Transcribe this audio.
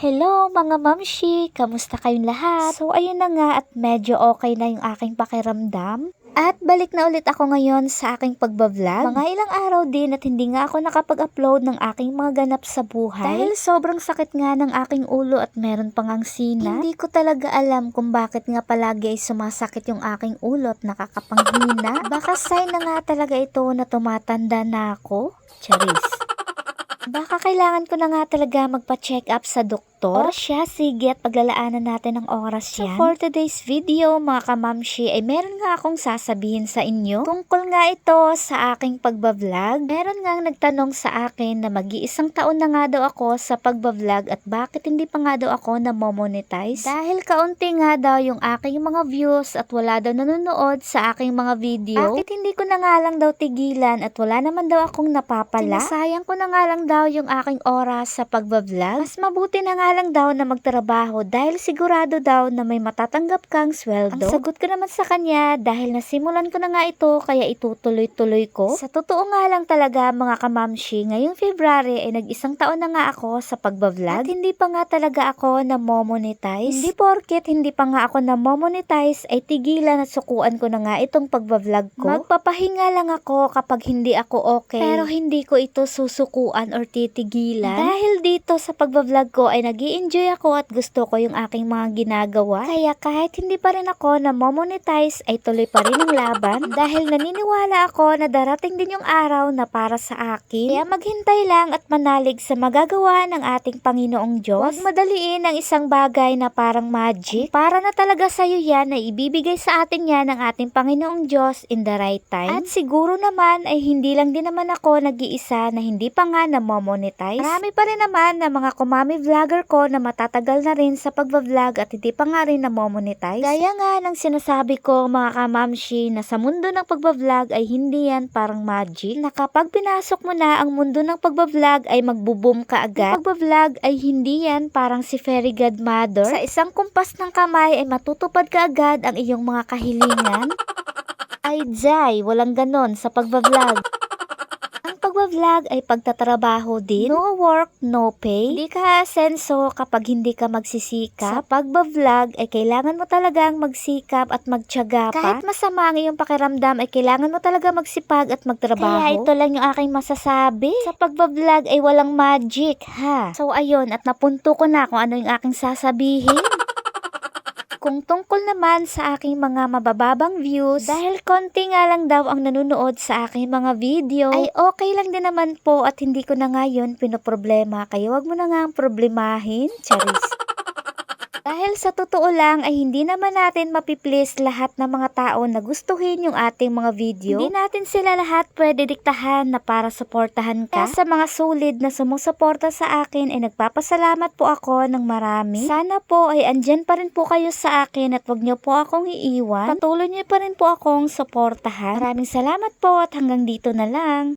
Hello mga mamshi! Kamusta kayong lahat? So ayun na nga at medyo okay na yung aking pakiramdam. At balik na ulit ako ngayon sa aking pagbablog. Mga ilang araw din at hindi nga ako nakapag-upload ng aking mga ganap sa buhay. Dahil sobrang sakit nga ng aking ulo at meron pang ang sina. Hindi ko talaga alam kung bakit nga palagi ay sumasakit yung aking ulo at nakakapanghina. Baka sign na nga talaga ito na tumatanda na ako. Charis. Baka kailangan ko na nga talaga magpa-check up sa doktor. O siya, sige at paglalaanan natin ng oras yan. So for today's video mga kamamshi ay meron nga akong sasabihin sa inyo. Tungkol nga ito sa aking pagbablog. Meron nga nagtanong sa akin na mag-iisang taon na nga daw ako sa pagbablog at bakit hindi pa nga daw ako na monetize Dahil kaunti nga daw yung aking mga views at wala daw nanonood sa aking mga video. Bakit hindi ko na nga lang daw tigilan at wala naman daw akong napapala? Sinasayang ko na nga lang daw yung aking oras sa pagbablog. Mas mabuti na nga lang daw na magtrabaho dahil sigurado daw na may matatanggap kang sweldo. Ang sagot ko naman sa kanya dahil nasimulan ko na nga ito kaya itutuloy-tuloy ko. Sa totoo nga lang talaga mga kamamshi, ngayong February ay nag-isang taon na nga ako sa pagbablog. At hindi pa nga talaga ako na monetize. Hindi porket hindi pa nga ako na monetize ay tigilan at sukuan ko na nga itong pagbablog ko. Magpapahinga lang ako kapag hindi ako okay. Pero hindi ko ito susukuan or titigilan. Dahil dito sa pagbablog ko ay nag enjoy ako at gusto ko yung aking mga ginagawa. Kaya kahit hindi pa rin ako na monetize ay tuloy pa rin ang laban. dahil naniniwala ako na darating din yung araw na para sa akin. Kaya maghintay lang at manalig sa magagawa ng ating Panginoong Diyos. Huwag madaliin ang isang bagay na parang magic. Para na talaga sa'yo yan na ibibigay sa atin yan ng ating Panginoong Diyos in the right time. At siguro naman ay hindi lang din naman ako nag-iisa na hindi pa nga na monetize. Marami pa rin naman na mga kumami vlogger ko na matatagal na rin sa pagbablog at hindi pa nga rin na monetize. Gaya nga ng sinasabi ko mga kamamshi na sa mundo ng pagbablog ay hindi yan parang magic. Na kapag pinasok mo na ang mundo ng pagbablog ay magbo-boom ka agad. Ang pagbablog ay hindi yan parang si Fairy Godmother. Sa isang kumpas ng kamay ay matutupad ka agad ang iyong mga kahilingan. ay jay, walang ganon sa pagbablog. Pagbablog ay pagtatrabaho din. No work, no pay. Hindi ka asenso kapag hindi ka magsisikap. Sa pagbablog ay kailangan mo talagang magsikap at magtyaga pa. Kahit masama ang iyong pakiramdam ay kailangan mo talaga magsipag at magtrabaho. Kaya ito lang yung aking masasabi. Sa pagbablog ay walang magic, ha? So ayun, at napunto ko na kung ano yung aking sasabihin. Kung tungkol naman sa aking mga mabababang views, dahil konti nga lang daw ang nanonood sa aking mga video, ay okay lang din naman po at hindi ko na ngayon pinoproblema. Kaya wag mo na nga ang problemahin. Charis. Dahil sa totoo lang ay hindi naman natin mapiplease lahat ng mga tao na gustuhin yung ating mga video. Hindi natin sila lahat pwede diktahan na para suportahan ka. Kaya sa mga solid na sumusuporta sa akin ay nagpapasalamat po ako ng marami. Sana po ay andyan pa rin po kayo sa akin at wag niyo po akong iiwan. Patuloy niyo pa rin po akong suportahan. Maraming salamat po at hanggang dito na lang.